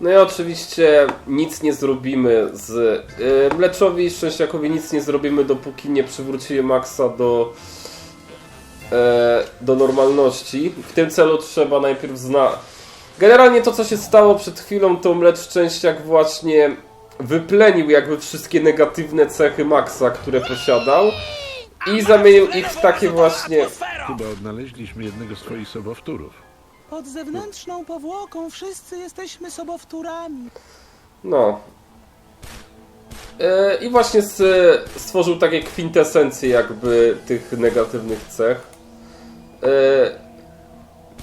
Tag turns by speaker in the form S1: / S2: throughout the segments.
S1: No i oczywiście nic nie zrobimy z... Yy, Mleczowi Szczęściakowi nic nie zrobimy, dopóki nie przywrócimy Maxa do... e, do normalności. W tym celu trzeba najpierw zna... Generalnie to, co się stało przed chwilą, to Mlecz Szczęściak właśnie wyplenił jakby wszystkie negatywne cechy Maxa, które posiadał i zamienił ich w takie właśnie...
S2: Chyba odnaleźliśmy jednego z twoich sobowtórów.
S3: Pod zewnętrzną powłoką wszyscy jesteśmy sobowtórami.
S1: No. E, I właśnie s- stworzył takie kwintesencje jakby tych negatywnych cech. E,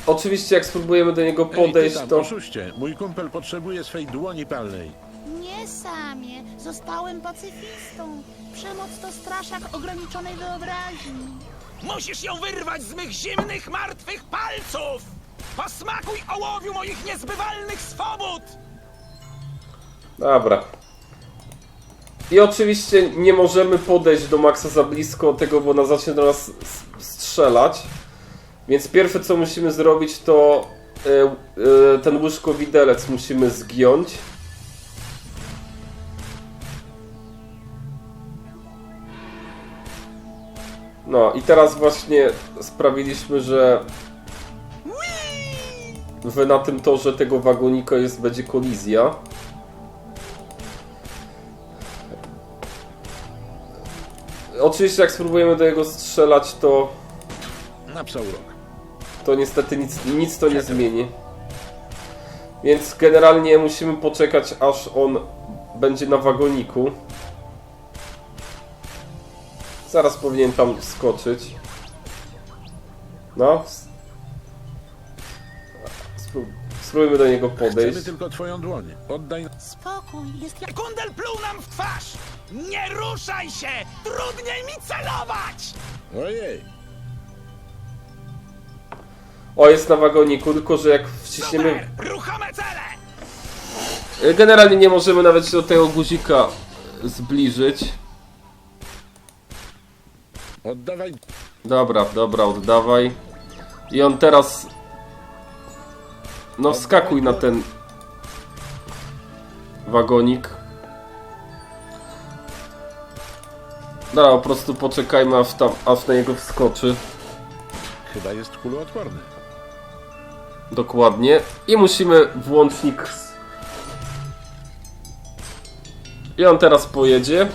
S1: Oczywiście jak spróbujemy do niego
S2: Ej,
S1: podejść,
S2: ty tam,
S1: to...
S2: oszuście, mój kumpel potrzebuje swej dłoni palnej.
S4: Nie samie. Zostałem pacyfistą. Przemoc to straszak ograniczonej wyobraźni.
S5: Musisz ją wyrwać z mych zimnych, martwych palców! Posmakuj ołowiu moich niezbywalnych swobód!
S1: Dobra. I oczywiście nie możemy podejść do Maxa za blisko tego, bo ona zacznie do nas strzelać. Więc pierwsze co musimy zrobić to e, e, ten łyżko widelec musimy zgiąć. No i teraz właśnie sprawiliśmy, że że na tym torze tego wagonika jest będzie kolizja. Oczywiście jak spróbujemy do niego strzelać, to,
S2: Na psa urok.
S1: to niestety nic, nic to nie zmieni. Więc generalnie musimy poczekać aż on będzie na wagoniku. Zaraz powinien tam skoczyć. No. Spróbujmy do niego podejść.
S2: Chcemy tylko twoją dłoń. Oddaj
S4: Spokój, jest jak...
S5: Kundel pluł nam w twarz! Nie ruszaj się! Trudniej mi celować!
S2: Ojej!
S1: O, jest na wagoniku, tylko że jak wciśniemy...
S5: Super! Ruchome cele!
S1: Y, Generalnie nie możemy nawet się do tego guzika zbliżyć.
S2: Oddawaj.
S1: Dobra, dobra, oddawaj. I on teraz... No wskakuj na ten... Wagonik. Dobra, po prostu poczekajmy aż, tam, aż na niego wskoczy.
S2: Chyba jest kuloodporny.
S1: Dokładnie. I musimy włącznik... z- I on teraz pojedzie.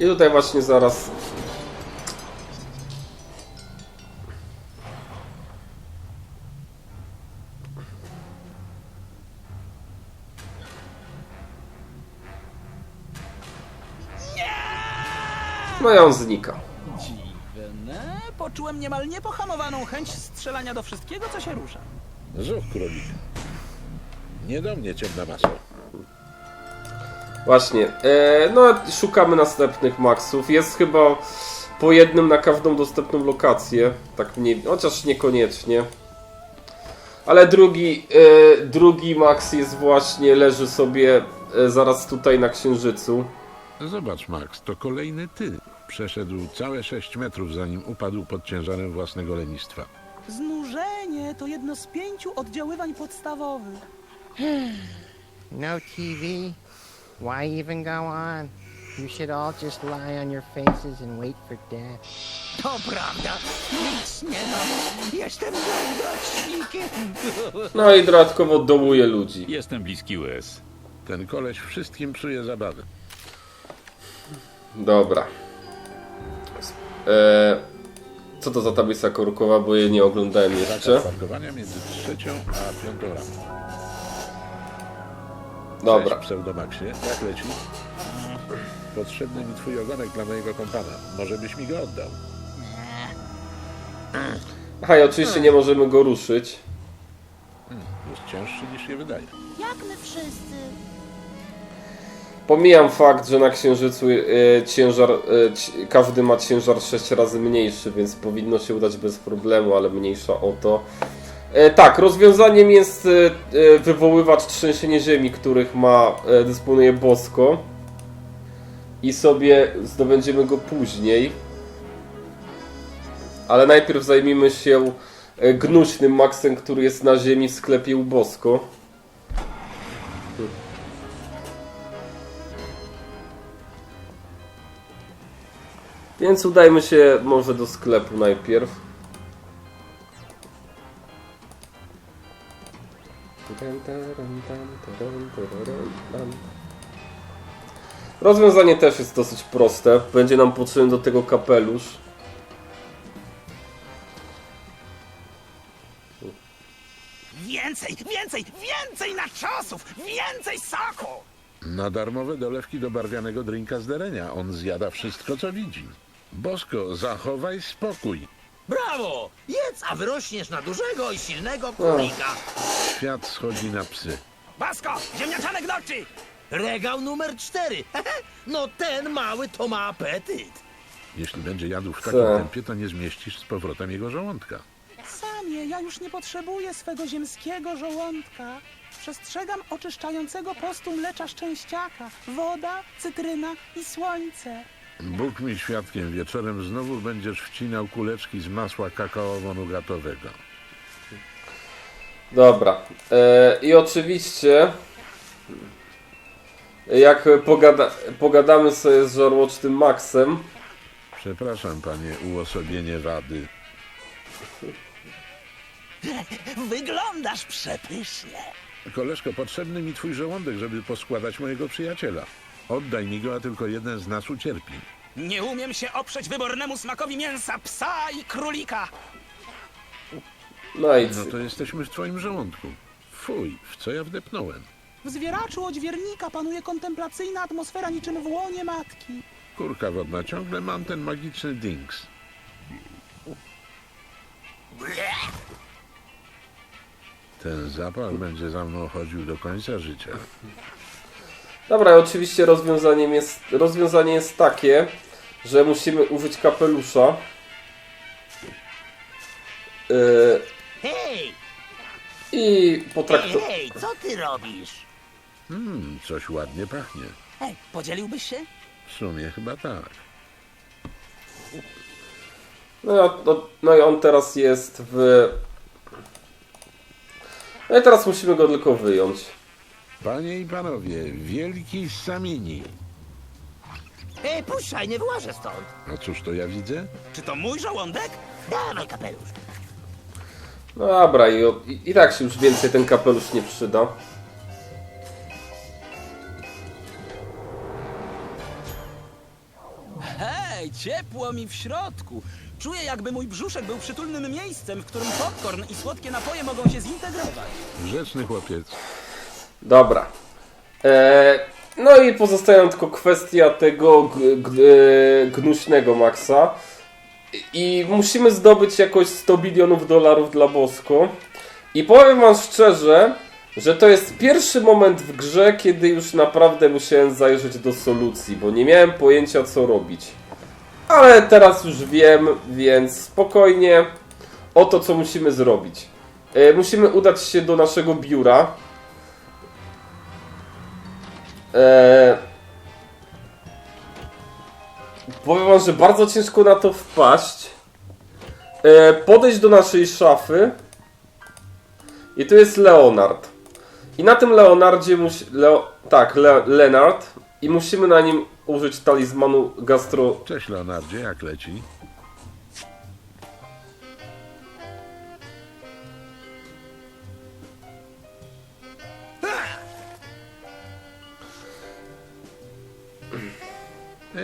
S1: I tutaj właśnie zaraz... I on znika.
S3: Dziwne. Poczułem niemal niepohamowaną chęć strzelania do wszystkiego, co się rusza.
S2: Zuch królik. Nie do mnie ciemna.
S1: Właśnie. E, no, szukamy następnych maksów. Jest chyba po jednym na każdą dostępną lokację. Tak mniej, chociaż niekoniecznie. Ale drugi, e, drugi max jest właśnie, leży sobie e, zaraz tutaj na księżycu.
S2: Zobacz, Max, to kolejny ty. Przeszedł całe 6 metrów, zanim upadł pod ciężarem własnego lenistwa.
S3: Znużenie to jedno z pięciu oddziaływań podstawowych.
S6: No TV? Why even go on? You should all just lie on your faces and wait for death.
S5: To prawda! Nic nie mam! Jestem nieudacznikiem!
S1: No i dodatkowo dołuje ludzi.
S7: Jestem bliski łez.
S2: Ten koleś wszystkim psuje zabawę.
S1: Dobra. E, co to za tablica korkowa, bo jej nie oglądałem jeszcze.
S2: Zakaz parkowania między trzecią a piątą ramą.
S1: Dobra.
S2: Cześć, pseudomaxie. Jak leci? Potrzebny mi twój ogonek dla mojego kompana. Może byś mi go oddał.
S1: Aha, i oczywiście nie możemy go ruszyć.
S2: Jest cięższy niż się wydaje.
S4: Jak my wszyscy?
S1: Pomijam fakt, że na Księżycu e, ciężar, ci, każdy ma ciężar 6 razy mniejszy, więc powinno się udać bez problemu, ale mniejsza o to. E, tak, rozwiązaniem jest e, e, wywoływacz trzęsienie ziemi, których ma, e, dysponuje Bosko. I sobie zdobędziemy go później. ale najpierw zajmijmy się e, gnuśnym Maxem, który jest na ziemi w sklepie u Bosko. Więc udajmy się może do sklepu najpierw. Rozwiązanie też jest dosyć proste. Będzie nam potrzebny do tego kapelusz.
S5: Więcej, więcej, więcej naczosów! Więcej soku!
S2: Na darmowe dolewki do barwianego drinka z derenia. On zjada wszystko, co widzi. Bosko, zachowaj spokój.
S7: Brawo! Jedz, a wyrośniesz na dużego i silnego królika.
S2: Świat schodzi na psy.
S5: Basko, ziemniaczanek do oczy!
S7: Regał numer cztery. No ten mały to ma apetyt.
S2: Jeśli będzie jadł w takim
S1: Co?
S2: tempie, to nie zmieścisz z powrotem jego żołądka.
S3: Samie, ja już nie potrzebuję swego ziemskiego żołądka. Przestrzegam oczyszczającego postu mlecza szczęściaka. Woda, cytryna i słońce.
S2: Bóg mi świadkiem, wieczorem znowu będziesz wcinał kuleczki z masła kakaowo-nugatowego.
S1: Dobra. E, I oczywiście, jak pogada, pogadamy sobie z żarłocznym Maxem,
S2: Przepraszam, panie uosobienie wady.
S5: Wyglądasz przepysznie.
S2: Koleżko, potrzebny mi twój żołądek, żeby poskładać mojego przyjaciela. Oddaj mi go, a tylko jeden z nas ucierpi.
S5: Nie umiem się oprzeć wybornemu smakowi mięsa psa i królika.
S1: no i
S2: No to jesteśmy w twoim żołądku. Fuj, w co ja wdepnąłem?
S3: W zwieraczu odźwiernika panuje kontemplacyjna atmosfera niczym w łonie matki.
S2: Kurka wodna, ciągle mam ten magiczny dings. Ten zapach będzie za mną chodził do końca życia.
S1: Dobra, oczywiście rozwiązaniem jest, rozwiązanie jest takie, że musimy użyć kapelusza. Yy,
S7: Hej,
S1: I
S7: hej,
S1: potraktować.
S7: hej, co ty robisz?
S2: Hmm, coś ładnie pachnie.
S3: Ej, podzieliłbyś się?
S2: W sumie chyba tak.
S1: No, no, no i on teraz jest w. No i teraz musimy go tylko wyjąć.
S2: Panie i panowie, wielki Samini.
S7: Ej, puszczaj, nie wyłażę stąd.
S2: A cóż to ja widzę?
S5: Czy to mój żołądek?
S7: Dawaj kapelusz.
S1: No dobra, i, i, i tak się już więcej ten kapelusz nie przyda.
S3: Hej, ciepło mi w środku. Czuję, jakby mój brzuszek był przytulnym miejscem, w którym popcorn i słodkie napoje mogą się zintegrować.
S2: Grzeczny chłopiec.
S1: Dobra. E, no i pozostają tylko kwestia tego e, gnuśnego Maxa. I musimy zdobyć jakoś 100 bilionów dolarów dla Bosko. I powiem wam szczerze, że to jest pierwszy moment w grze, kiedy już naprawdę musiałem zajrzeć do solucji, bo nie miałem pojęcia co robić. Ale teraz już wiem, więc spokojnie. Oto co musimy zrobić. E, musimy udać się do naszego biura. Eee, powiem wam, że bardzo ciężko na to wpaść. Eee, podejść do naszej szafy. I tu jest Leonard. I na tym Leonardzie musi... Leo, tak, Le, Leonard. I musimy na nim użyć talizmanu gastro...
S2: Cześć Leonardzie, jak leci?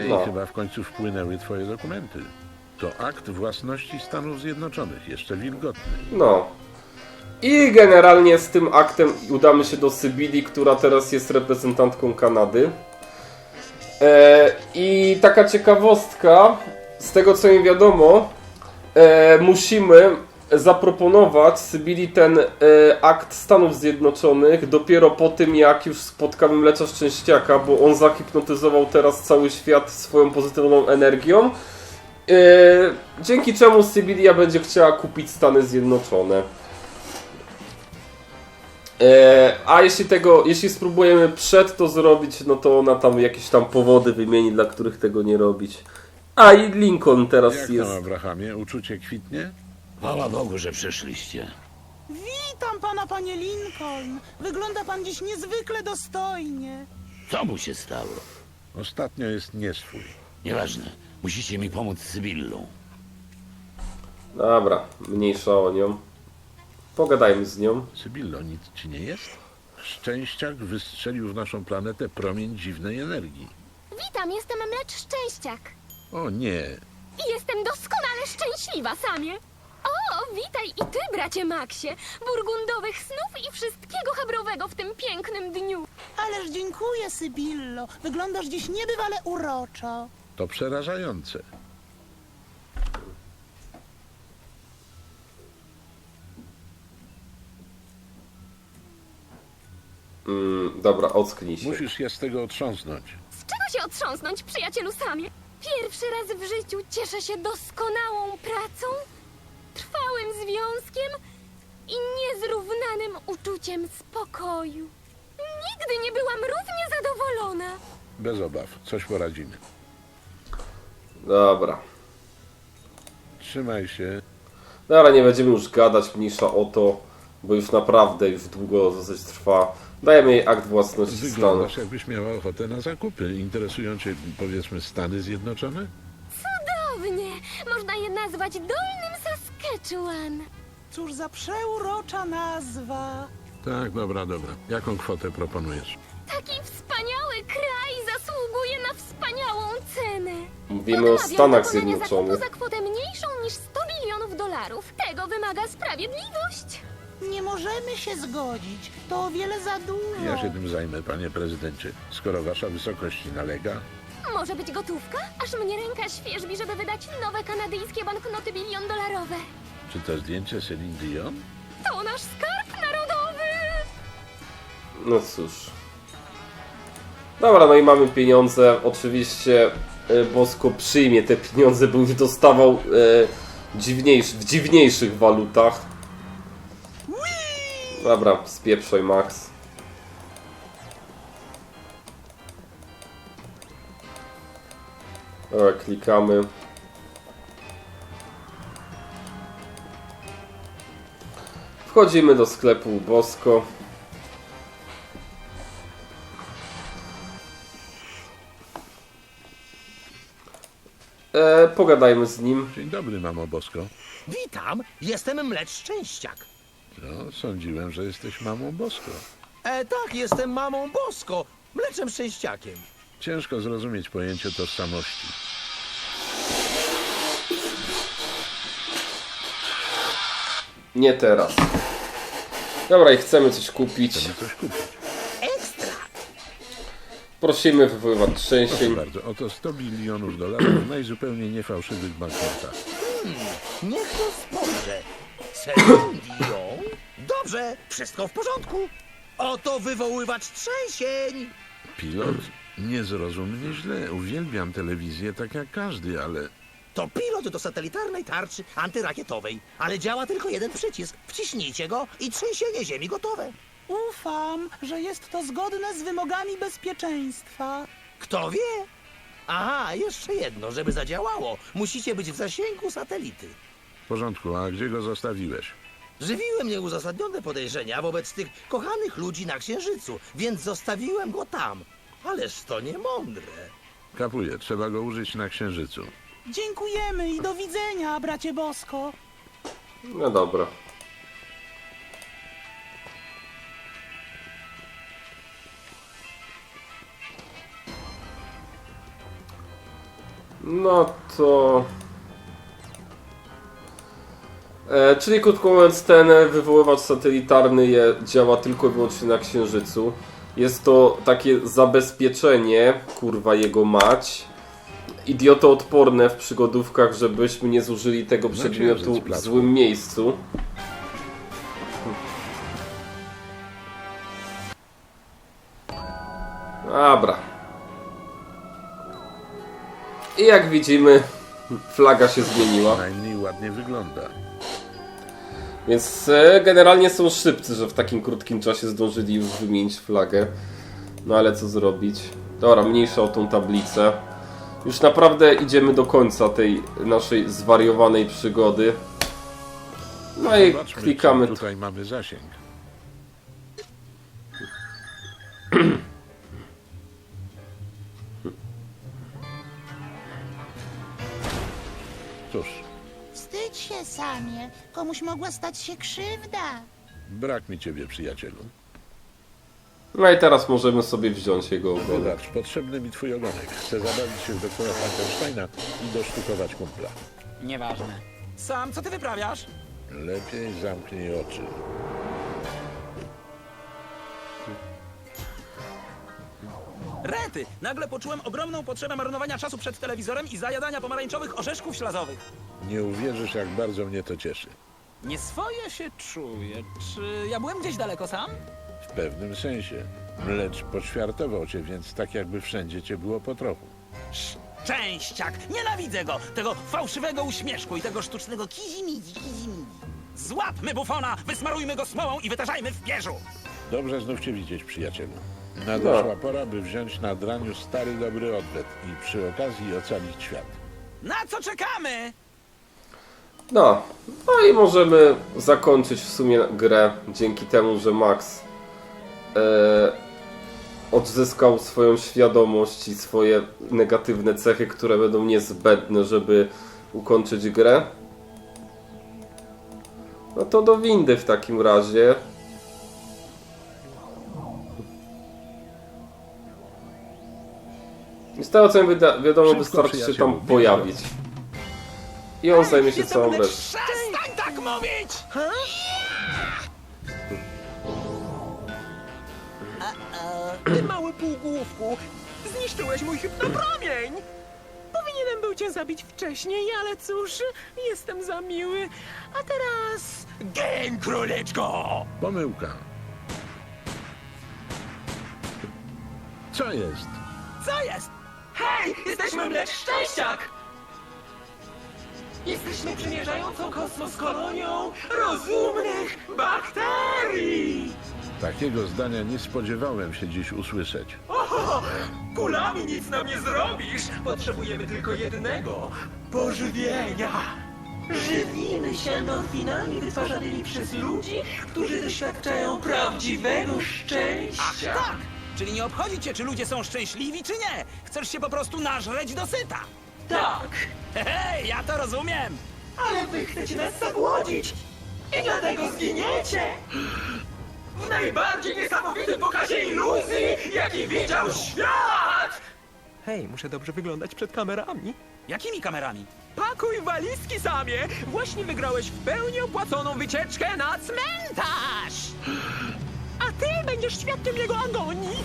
S2: Ej,
S1: No.
S2: chyba w końcu wpłynęły twoje dokumenty. To akt własności Stanów Zjednoczonych, jeszcze wilgotny.
S1: No. I generalnie z tym aktem udamy się do Sybilii, która teraz jest reprezentantką Kanady. E, I taka ciekawostka, z tego co mi wiadomo, e, musimy zaproponować Sybilii ten e, akt Stanów Zjednoczonych dopiero po tym, jak już spotkamy Mlecza Szczęściaka, bo on zahipnotyzował teraz cały świat swoją pozytywną energią. E, dzięki czemu Sybilia będzie chciała kupić Stany Zjednoczone. E, a jeśli tego, jeśli spróbujemy przed to zrobić, no to ona tam jakieś tam powody wymieni, dla których tego nie robić. A i Lincoln teraz
S2: Jak
S1: jest.
S2: tam, Abrahamie? Uczucie kwitnie?
S8: Chwała Bogu, że przyszliście.
S3: Witam pana, panie Lincoln. Wygląda pan dziś niezwykle dostojnie.
S8: Co mu się stało?
S2: Ostatnio jest nieswój.
S8: Nieważne. Musicie mi pomóc z Sybillą.
S1: Dobra, mniejsza o nią. Pogadajmy z nią.
S2: Sybillo, nic ci nie jest? Szczęściak wystrzelił w naszą planetę promień dziwnej energii.
S9: Witam, jestem Mlecz Szczęściak.
S2: O nie,
S9: I jestem doskonale szczęśliwa, Samie. O, witaj i ty, bracie Maxie. Burgundowych snów i wszystkiego chabrowego w tym pięknym dniu.
S3: Ależ dziękuję, Sybillo. Wyglądasz dziś niebywale uroczo.
S2: to przerażające.
S1: Mm, dobra, ocknij się.
S2: Musisz się z tego otrząsnąć.
S9: Z czego się otrząsnąć, przyjacielu Samie? Pierwszy raz w życiu cieszę się doskonałą pracą, związkiem i niezrównanym uczuciem spokoju. Nigdy nie byłam równie zadowolona.
S2: Bez obaw, coś poradzimy.
S1: Dobra.
S2: Trzymaj się.
S1: Dobra, nie będziemy już gadać mniejsza o to, bo już naprawdę już długo dosyć trwa. Dajemy jej akt własności stanu.
S2: Wyglądasz jakbyś miała ochotę na zakupy. Interesują cię, powiedzmy, Stany Zjednoczone?
S9: Cudownie! Można je nazwać Dolnym Saskatchewan.
S3: Cóż za przeurocza nazwa.
S2: Tak, dobra, dobra. Jaką kwotę proponujesz?
S9: Taki wspaniały kraj zasługuje na wspaniałą cenę.
S1: Mówimy o Stanach
S9: dokonania
S1: Zjednoczonych.
S9: zakupu za kwotę mniejszą niż 100 milionów dolarów. Tego wymaga sprawiedliwość.
S3: Nie możemy się zgodzić. To o wiele za dużo.
S2: Ja się tym zajmę, panie prezydencie. Skoro wasza wysokość nalega,
S9: Może być gotówka? Aż mnie ręka świeżbi, żeby wydać nowe kanadyjskie banknoty bilion dolarowe.
S2: czy to zdjęcie Celine Dion?
S9: To nasz skarb narodowy!
S1: No cóż. Dobra, no i mamy pieniądze. Oczywiście e, Bosko przyjmie te pieniądze, bo już dostawał e, dziwniejszy, w dziwniejszych walutach. Dobra, spieprzaj Max. Dobra, klikamy. Wchodzimy do sklepu Bosko. E, pogadajmy z nim.
S2: Dzień dobry, mamo Bosko.
S7: Witam, jestem Mlecz Szczęściak.
S2: No, sądziłem, że jesteś mamą Bosko.
S7: E, tak, jestem mamą Bosko, Mleczem Szczęściakiem.
S2: Ciężko zrozumieć pojęcie tożsamości.
S1: Nie teraz. Dobra, i chcemy coś kupić.
S2: Chcemy coś kupić.
S7: Ekstra!
S1: Prosimy wywoływać
S2: Proszę
S1: trzęsień.
S2: bardzo, oto 100 bilionów dolarów w najzupełniej niefałszywych banknotach.
S7: Niech to spojrzę. Celine Dion? Dobrze, wszystko w porządku. Oto wywoływacz trzęsień.
S2: Pilot? Nie zrozum mnie źle. Uwielbiam telewizję tak jak każdy, ale
S7: To pilot do satelitarnej tarczy antyrakietowej, ale działa tylko jeden przycisk. Wciśnijcie go i trzęsienie ziemi gotowe.
S3: Ufam, że jest to zgodne z wymogami bezpieczeństwa.
S7: Kto wie? Aha, jeszcze jedno, żeby zadziałało, musicie być w zasięgu satelity.
S2: w porządku, a gdzie go zostawiłeś?
S7: Żywiłem nieuzasadnione podejrzenia wobec tych kochanych ludzi na Księżycu, więc zostawiłem go tam. Ależ to niemądre.
S2: Kapuję, trzeba go użyć na księżycu.
S3: Dziękujemy i do widzenia, bracie Bosko.
S1: No dobra. No to... E, czyli krótko mówiąc, ten wywoływacz satelitarny je, działa tylko i wyłącznie na Księżycu. Jest to takie zabezpieczenie, kurwa jego mać, idiotoodporne w przygodówkach, żebyśmy nie zużyli tego przedmiotu w złym miejscu. Dobra. I jak widzimy, flaga się zmieniła.
S2: Najmniej ładnie wygląda.
S1: Więc e, generalnie są szybcy, że w takim krótkim czasie zdążyli już wymienić flagę. No ale co zrobić? Dobra, mniejsza o tą tablicę. Już naprawdę idziemy do końca tej naszej zwariowanej przygody. No i
S2: Zobaczmy,
S1: klikamy.
S2: tutaj mamy zasięg. Cóż,
S4: Wstydź się, Samie. Komuś mogła stać się krzywda.
S2: brak mi ciebie, przyjacielu.
S1: No i teraz możemy sobie wziąć jego ogonek.
S2: Wybacz, potrzebny mi twój ogonek. Chcę zabawić się w doktora Frankensteina i dosztukować kumpla.
S5: Nieważne. Sam, co ty wyprawiasz?
S2: Lepiej zamknij oczy.
S5: Rety! Nagle poczułem ogromną potrzebę marnowania czasu przed telewizorem i zajadania pomarańczowych orzeszków ślazowych.
S2: Nie uwierzysz, jak bardzo mnie to cieszy.
S5: Nie swoje się czuję. Czy ja byłem gdzieś daleko sam?
S2: W pewnym sensie. Mlecz poćwiartował cię, więc tak jakby wszędzie cię było po trochu.
S5: Szczęściak! Nienawidzę go! Tego fałszywego uśmieszku i tego sztucznego
S4: Kizimidzi, kizimidzi.
S5: Złapmy bufona, wysmarujmy go smołą i wytarzajmy w pierzu!
S2: Dobrze znów cię widzieć, przyjacielu. Nadeszła pora, by wziąć na draniu stary dobry odwet i przy okazji ocalić świat.
S5: Na co czekamy?
S1: No, no i możemy zakończyć w sumie grę dzięki temu, że Max odzyskał swoją świadomość i swoje negatywne cechy, które będą niezbędne, żeby ukończyć grę. No to do windy w takim razie. I z tego co mi wyda- wiadomo,
S2: Szybko,
S1: wystarczy się tam pojawić. I on zajmie się całą resztą.
S5: Przestań tak mówić!
S10: Ty mały półgłówku, zniszczyłeś mój hypnopromień! Powinienem był cię zabić wcześniej, ale cóż, jestem za miły. A teraz...
S5: Geń, króleczko!
S2: Pomyłka. Co jest?
S5: Co jest?
S10: Hej, jesteśmy Mlecz Szczęściak! Jesteśmy przymierzającą kosmos kolonią rozumnych bakterii!
S2: Takiego zdania nie spodziewałem się dziś usłyszeć.
S10: Oho, kulami nic nam nie zrobisz! Potrzebujemy tylko jednego pożywienia! Żywimy się endorfinami wytwarzanymi przez ludzi, którzy doświadczają prawdziwego
S5: Ach
S10: szczęścia.
S5: tak! Czyli nie obchodzi cię, czy ludzie są szczęśliwi, czy nie. Chcesz się po prostu nażreć dosyta.
S10: Tak,
S5: Hej, ja to rozumiem.
S10: ale wy chcecie nas zabłodzić i dlatego zginiecie! W najbardziej niesamowitym pokazie iluzji, jaki widział świat! Hej, muszę dobrze wyglądać przed kamerami.
S5: Jakimi kamerami?
S10: Pakuj walizki samie! Właśnie wygrałeś w pełni opłaconą wycieczkę na cmentarz! A ty będziesz świadkiem jego agonii!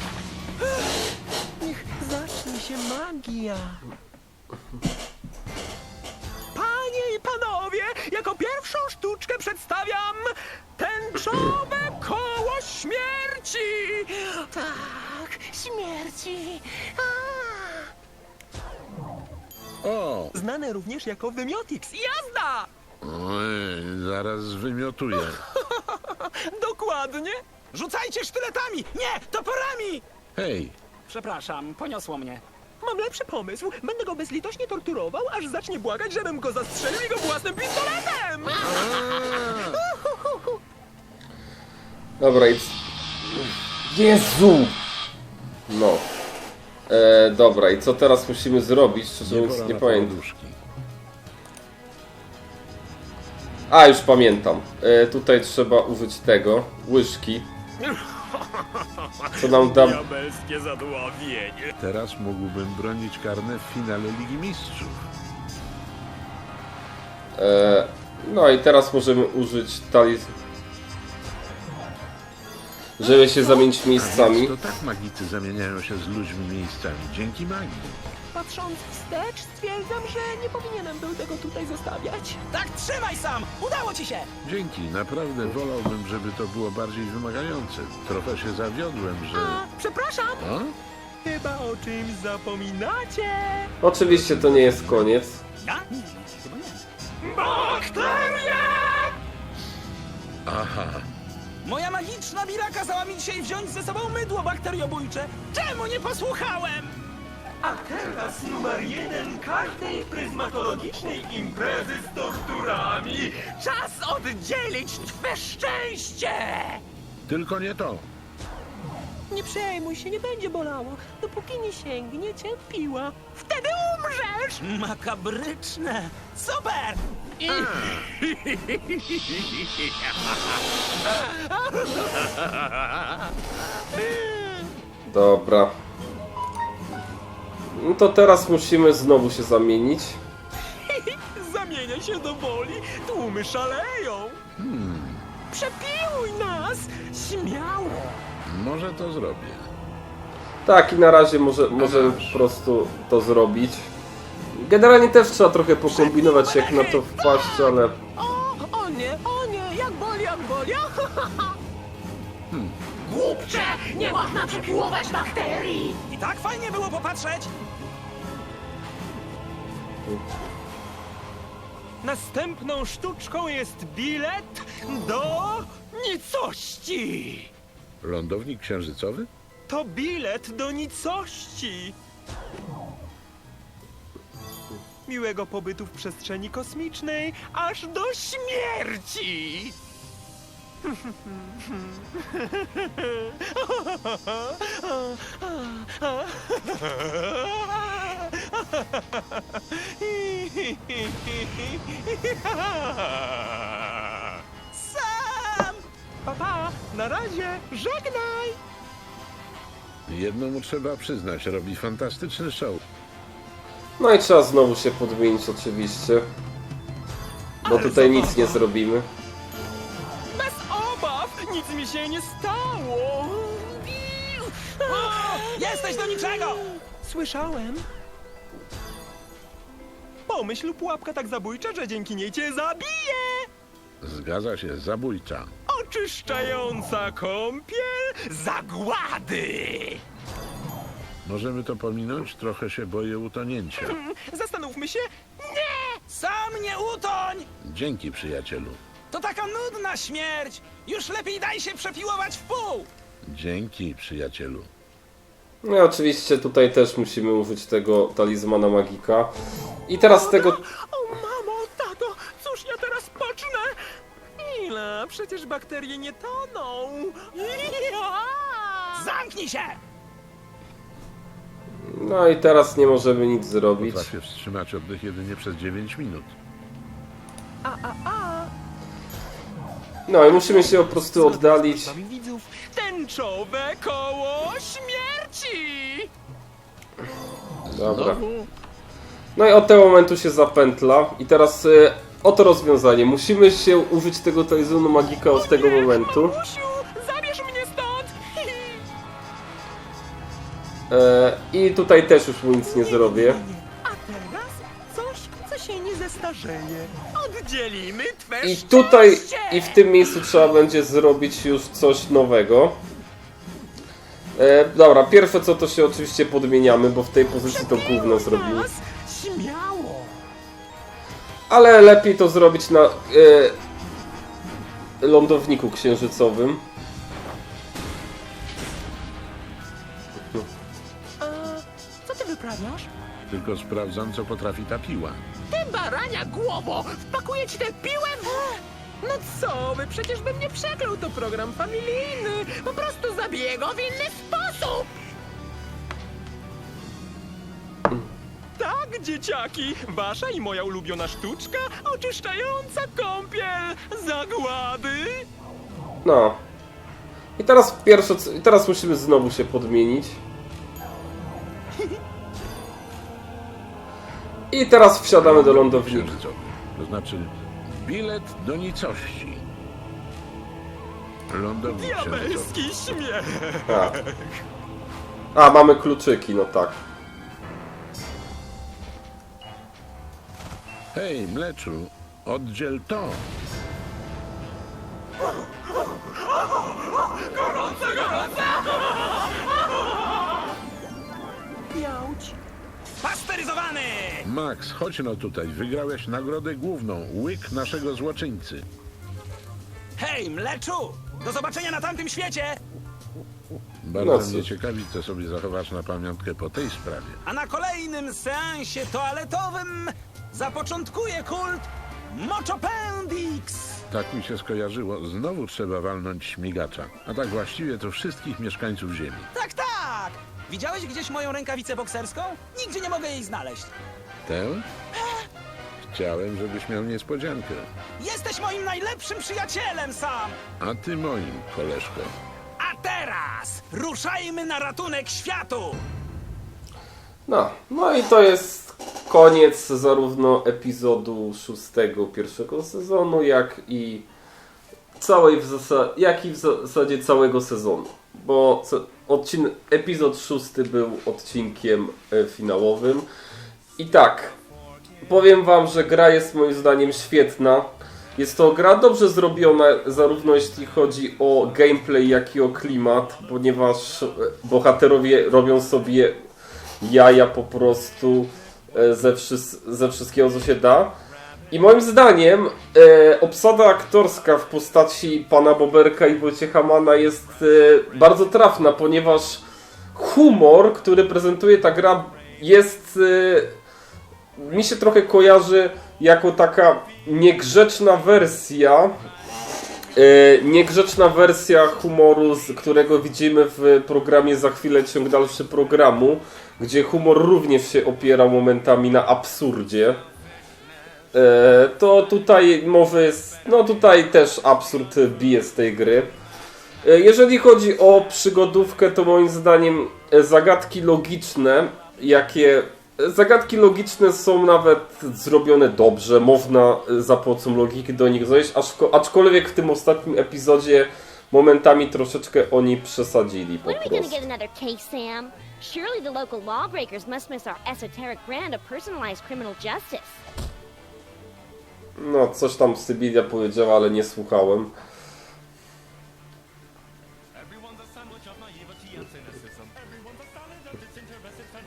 S10: Niech zacznie się magia! Panie i panowie, jako pierwszą sztuczkę przedstawiam tęczowe koło śmierci!
S4: Tak, śmierci. A!
S2: O!
S10: Znane również jako Wymiotix. Jazda!
S2: Oj, zaraz wymiotuję.
S10: Dokładnie!
S5: Rzucajcie sztyletami! Nie, toporami!
S2: Hej,
S5: Przepraszam, poniosło mnie.
S10: Mam lepszy pomysł. Będę go bezlitośnie torturował, aż zacznie błagać, żebym go zastrzelił jego własnym pistoletem!
S1: Dobra, i... Jezu! No. E, dobra, i co teraz musimy zrobić? Szczerze
S2: nie
S1: mówiąc, nie pamiętam.
S2: poduszki.
S1: A, już pamiętam. E, tutaj trzeba użyć tego, łyżki. Co nam da...
S10: Diabelskie zadławienie.
S2: Teraz mógłbym bronić karne w finale Ligi Mistrzów.
S1: E, no i teraz możemy użyć tali... Żeby się zamienić
S2: A
S1: miejscami.
S2: więc to tak magicy zamieniają się z ludźmi miejscami, dzięki magii.
S10: Patrząc wstecz, stwierdzam, że nie powinienem był tego tutaj zostawiać.
S5: Tak, trzymaj sam! Udało ci się!
S2: Dzięki, naprawdę wolałbym, żeby to było bardziej wymagające. Trochę się zawiodłem, że...
S10: A, przepraszam!
S2: A?
S10: Chyba o czymś zapominacie.
S1: Oczywiście to nie jest koniec.
S5: Ja? Nie, nie, chyba nie.
S10: Bakterie!
S2: Aha,
S5: Moja magiczna Mira kazała mi dzisiaj wziąć ze sobą mydło bakteriobójcze. Czemu nie posłuchałem?
S10: A teraz numer jeden każdej pryzmatologicznej imprezy z torturami. Czas oddzielić twe szczęście!
S2: Tylko nie to.
S10: Nie przejmuj się, nie będzie bolało, dopóki nie sięgnie cię piła. Wtedy umrzesz!
S5: Makabryczne! Super!
S1: Dobra. No to teraz musimy znowu się zamienić.
S10: Zamieniaj się do woli, tłumy szaleją. Przepiłuj nas! Śmiało!
S2: Może to zrobię.
S1: Tak, i na razie może, możemy po prostu to zrobić. Generalnie też trzeba trochę pokombinować, jak na to wpaść, ale...
S10: O, o nie, o nie, jak boli, jak boli!
S5: Głupcze! Nie można przepiłować bakterii! I tak fajnie było popatrzeć!
S10: Następną sztuczką jest bilet do nicości!
S2: Lądownik księżycowy?
S10: To bilet do nicości! Miłego pobytu w przestrzeni kosmicznej, aż do śmierci!
S5: Sam!
S10: Papa, na razie, żegnaj!
S2: Jedno mu trzeba przyznać, robi fantastyczny show.
S1: No i trzeba znowu się podmienić oczywiście. Bo tutaj nic nie zrobimy.
S10: Bez obaw, nic mi się nie stało!
S5: Jesteś do niczego!
S10: Słyszałem. Pomyśl, pułapka tak zabójcza, że dzięki niej cię zabije!
S2: Zgadza się, zabójcza.
S10: Oczyszczająca kąpiel zagłady!
S2: Możemy to pominąć? Trochę się boję utonięcia.
S10: Zastanówmy się.
S5: Sam nie utoń!
S2: Dzięki, przyjacielu.
S5: To taka nudna śmierć! Już lepiej daj się przepiłować w pół!
S2: Dzięki, przyjacielu.
S1: No i oczywiście tutaj też musimy użyć tego talizmana magika. I teraz tego...
S10: Ile? Przecież bakterie nie toną. Ja!
S5: Zamknij się!
S1: No i teraz nie możemy nic zrobić.
S2: Potrafię wstrzymać oddech jedynie przez 9 minut.
S10: A, a, a.
S1: No i musimy się po prostu oddalić.
S10: Widzów, tęczowe koło śmierci!
S1: Dobra.
S2: Znowu?
S1: No i od tego momentu się zapętla. I teraz y, oto rozwiązanie. Musimy się użyć tego talizmanu magika od tego momentu.
S10: Zabierz mnie stąd!
S1: E, I tutaj też już mu nic nie zrobię.
S10: A teraz coś, co się nie zestarzeje. Oddzielimy twe
S1: I tutaj i w tym miejscu trzeba będzie zrobić już coś nowego. E, dobra, pierwsze co to się oczywiście podmieniamy, bo w tej pozycji to gówno zrobimy.
S10: Śmiało!
S1: Ale lepiej to zrobić na e, lądowniku księżycowym.
S10: A co ty wyprawiasz?
S2: Tylko sprawdzam, co potrafi ta piła.
S10: Ty barania głowo! Wpakuję ci tę piłę w... No co wy, przecież bym nie przeklął, to program familijny. Po prostu zabiję go w inny sposób. Tak, dzieciaki, wasza i moja ulubiona sztuczka oczyszczająca kąpiel zagłady.
S1: No. I teraz pierwsze, co- i teraz musimy znowu się podmienić. I teraz wsiadamy do lądownika.
S2: Księżycowy. To znaczy bilet do nicości. Lądownik księżycowy.
S10: Diabelski śmiech.
S1: A. A, mamy kluczyki, no tak.
S2: Hej, mleczu, oddziel to.
S10: Miauć.
S5: Pasteryzowany!
S2: Max, chodź no tutaj. Wygrałeś nagrodę główną. Łyk naszego złoczyńcy.
S5: Hej, mleczu! Do zobaczenia na tamtym świecie!
S2: Bardzo
S1: No
S2: mnie ciekawi, co sobie zachowasz na pamiątkę po tej sprawie.
S5: A na kolejnym seansie toaletowym zapoczątkuję kult Mochopendix!
S2: Tak mi się skojarzyło. Znowu trzeba walnąć śmigacza. A tak właściwie to wszystkich mieszkańców Ziemi.
S5: Tak, tak! Widziałeś gdzieś moją rękawicę bokserską? Nigdzie nie mogę jej znaleźć.
S2: Tę? Chciałem, żebyś miał niespodziankę.
S5: Jesteś moim najlepszym przyjacielem, Sam!
S2: A ty moim, koleżko.
S5: A teraz ruszajmy na ratunek światu!
S1: No, no i to jest koniec zarówno epizodu szóstego pierwszego sezonu, jak i całej w zasadzie, jak i w zasadzie całego sezonu. Bo odcin epizod szósty był odcinkiem e, finałowym. I tak, powiem wam, że gra jest moim zdaniem świetna. Jest to gra dobrze zrobiona, zarówno jeśli chodzi o gameplay, jak i o klimat, ponieważ e, bohaterowie robią sobie jaja po prostu ze, wszys- ze wszystkiego, co się da. I moim zdaniem e, obsada aktorska w postaci pana Boberka i Wojciecha Mana jest e, bardzo trafna, ponieważ humor, który prezentuje ta gra jest e, mi się trochę kojarzy jako taka niegrzeczna wersja e, niegrzeczna wersja humoru, z którego widzimy w programie za chwilę ciąg dalszy programu, gdzie humor również się opiera momentami na absurdzie. E, to tutaj mowy jest, no tutaj też absurd bije z tej gry. E, Jeżeli chodzi o przygodówkę, to moim zdaniem e, zagadki logiczne, jakie. Zagadki logiczne są nawet zrobione dobrze, można e, za pomocą logiki do nich dojść, aczko- aczkolwiek w tym ostatnim epizodzie momentami troszeczkę oni przesadzili po prostu.
S9: Surely the local lawbreakers must miss our esoteric brand of personalized criminal justice.
S1: No, coś tam Sybilia powiedziała, ale nie słuchałem.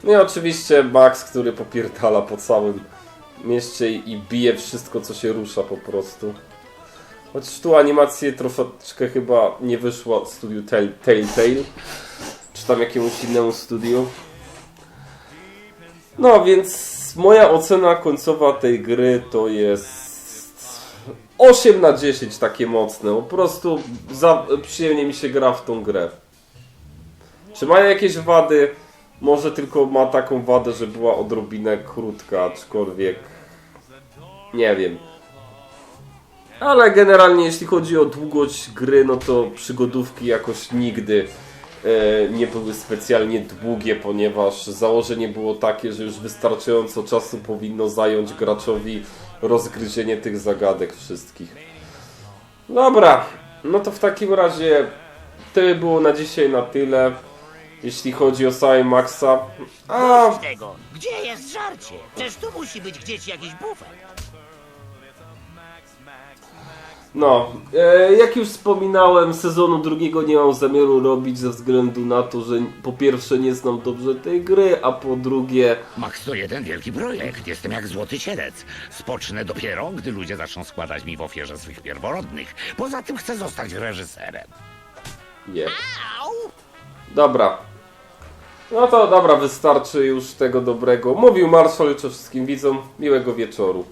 S1: No i oczywiście Max, który popierdala po całym mieście i bije wszystko, co się rusza po prostu. Chociaż tu animacje troszeczkę chyba nie wyszła studiu Tell- Telltale, czy tam jakiemuś innemu studiu. No więc moja ocena końcowa tej gry to jest 8 na 10 takie mocne. Po prostu za, przyjemnie mi się gra w tą grę. Czy ma jakieś wady? Może tylko ma taką wadę, że była odrobinę krótka, aczkolwiek nie wiem. Ale generalnie jeśli chodzi o długość gry, no to przygodówki jakoś nigdy nie były specjalnie długie, ponieważ założenie było takie, że już wystarczająco czasu powinno zająć graczowi rozgryzienie tych zagadek wszystkich. Dobra, no to w takim razie by było na dzisiaj na tyle, jeśli chodzi o Maxa. A!
S7: Gdzie jest żarcie? Przecież tu musi być gdzieś jakiś bufet.
S1: No, e, jak już wspominałem, sezonu drugiego nie mam zamiaru robić ze względu na to, że po pierwsze nie znam dobrze tej gry, a po drugie,
S8: Max to jeden wielki projekt. Jestem jak złoty siedec. Spocznę dopiero, gdy ludzie zaczną składać mi w ofierze swych pierworodnych. Poza tym chcę zostać reżyserem.
S1: nie. Dobra. No to dobra, wystarczy już tego dobrego. Mówił Marszal, życzę wszystkim widzom miłego wieczoru.